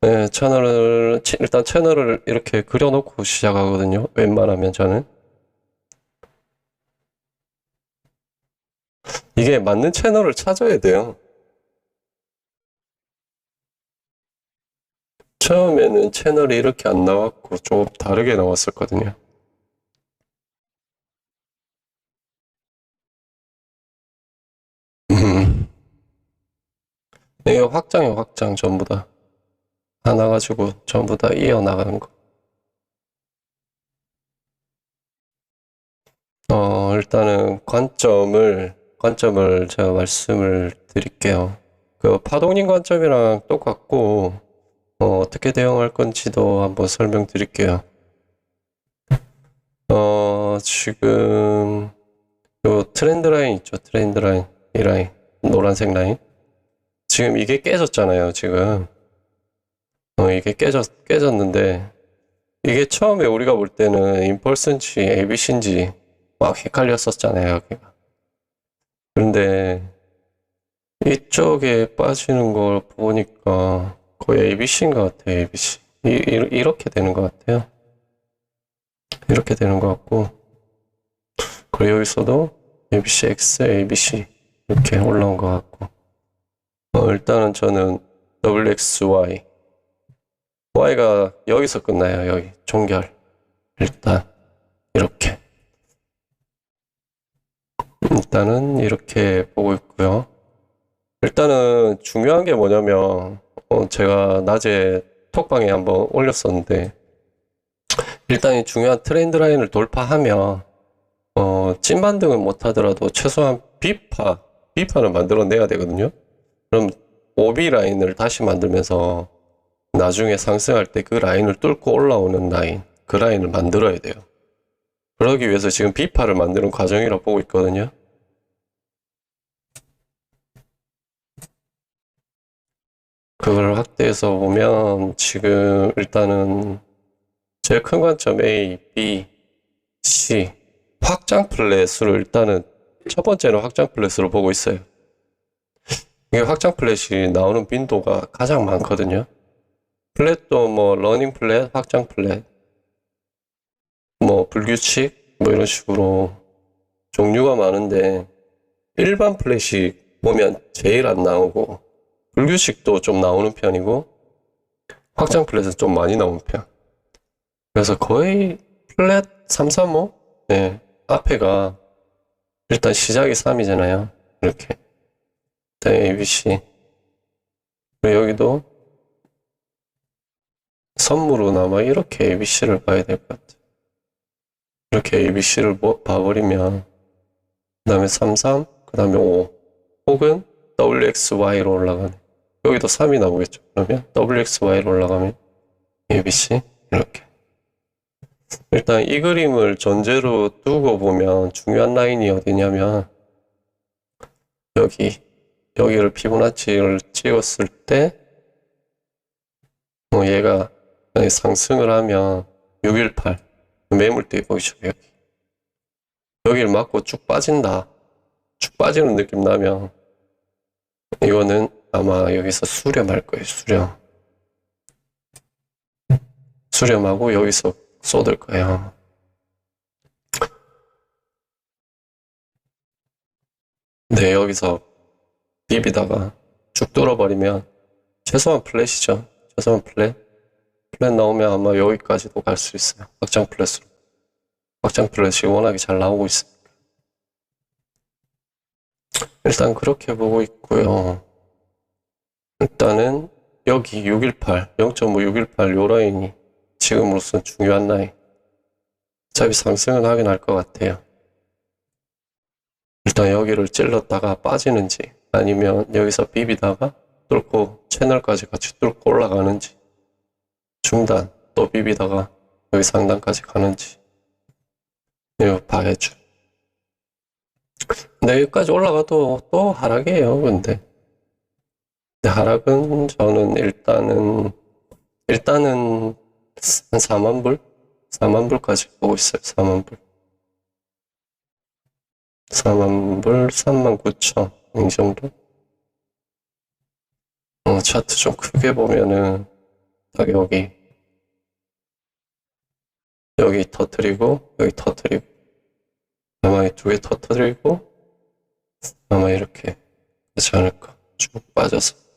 네, 채널을, 치- 일단 채널을 이렇게 그려놓고 시작하거든요. 웬만하면 저는. 이게 맞는 채널을 찾아야 돼요. 처음에는 채널이 이렇게 안 나왔고 좀 다르게 나왔었거든요. 음. 이게 확장이에요, 확장 전부 다. 하나 가지고 전부 다 이어나가는 거. 어, 일단은 관점을, 관점을 제가 말씀을 드릴게요. 그 파동님 관점이랑 똑같고, 어, 어떻게 대응할 건지도 한번 설명드릴게요. 어, 지금, 요 트렌드 라인 있죠? 트렌드 라인. 이 라인. 노란색 라인. 지금 이게 깨졌잖아요, 지금. 어, 이게 깨졌, 깨졌는데, 이게 처음에 우리가 볼 때는 임펄스인지 ABC인지 막 헷갈렸었잖아요, 여기가. 그런데 이쪽에 빠지는 걸 보니까 거의 ABC인 것 같아요, ABC. 이, 이- 이렇게 되는 것 같아요. 이렇게 되는 것 같고, 그리고 여기서도 ABC, X, ABC 이렇게 올라온 것 같고, 어, 일단은 저는 WXY, Y가 여기서 끝나요, 여기. 종결. 일단, 이렇게. 일단은 이렇게 보고 있고요. 일단은 중요한 게 뭐냐면, 어, 제가 낮에 톡방에 한번 올렸었는데, 일단 이 중요한 트렌드 라인을 돌파하면, 어, 찐반등은 못하더라도 최소한 B파, B파를 만들어내야 되거든요. 그럼 OB 라인을 다시 만들면서 나중에 상승할 때 그 라인을 뚫고 올라오는 라인, 그 라인을 만들어야 돼요. 그러기 위해서 지금 B파를 만드는 과정이라고 보고 있거든요. 그걸 확대해서 보면 지금 일단은 제일 큰 관점 A, B, C 확장 플랫으로 일단은 첫 번째는 확장 플랫으로 보고 있어요. 이게 확장 플랫이 나오는 빈도가 가장 많거든요. 플랫도 뭐 러닝 플랫, 확장 플랫, 뭐 불규칙 뭐 이런 식으로 종류가 많은데 일반 플랫이 보면 제일 안 나오고 불규칙도 좀 나오는 편이고 확장 플랫은 좀 많이 나오는 편. 그래서 거의 플랫 335? 네. 앞에가 일단 시작이 3이잖아요. 이렇게. 일단 ABC. 그리고 여기도 선물은 아마 이렇게 ABC를 봐야 될 것 같아요. 이렇게 ABC를 봐버리면 그 다음에 33, 그 다음에 5 혹은 WXY로 올라가네. 여기도 3이 나오겠죠. 그러면 WXY로 올라가면 ABC 이렇게. 일단 이 그림을 전제로 두고 보면 중요한 라인이 어디냐면 여기 여기를 피보나치를 찍었을 때 뭐 얘가 만약에 상승을 하면 618 매물대 보이죠 여기 여기를 맞고 쭉 빠진다. 쭉 빠지는 느낌 나면 이거는 아마 여기서 수렴할 거예요 수렴. 수렴하고 여기서 쏟을 거예요. 네 여기서 비비다가 쭉 뚫어버리면 최소한 플랫이죠. 최소한 플랫 플랫 나오면 아마 여기까지도 갈 수 있어요. 확장 플랫으로. 확장 플랫이 워낙에 잘 나오고 있으니까 일단 그렇게 보고 있고요. 일단은 여기 618 0.5 618 요 라인이 지금으로선 중요한 라인. 어차피 상승은 하긴 할 것 같아요. 일단 여기를 찔렀다가 빠지는지 아니면 여기서 비비다가 뚫고 채널까지 같이 뚫고 올라가는지 중단 또 비비다가 여기 상단까지 가는지. 이거 봐야죠. 근데 여기까지 올라가도 또 하락이에요 근데. 하락은 저는 일단은 일단은 한 4만 불? 4만 불까지 보고 있어요 4만 불. 4만 불, 3만 9천 이 정도? 어, 차트 좀 크게 보면은 딱 여기. 여기 터트리고 여기 터트리고. 아마 개 터트리고 아마 이렇게 그렇지 않을까. 쭉 빠져서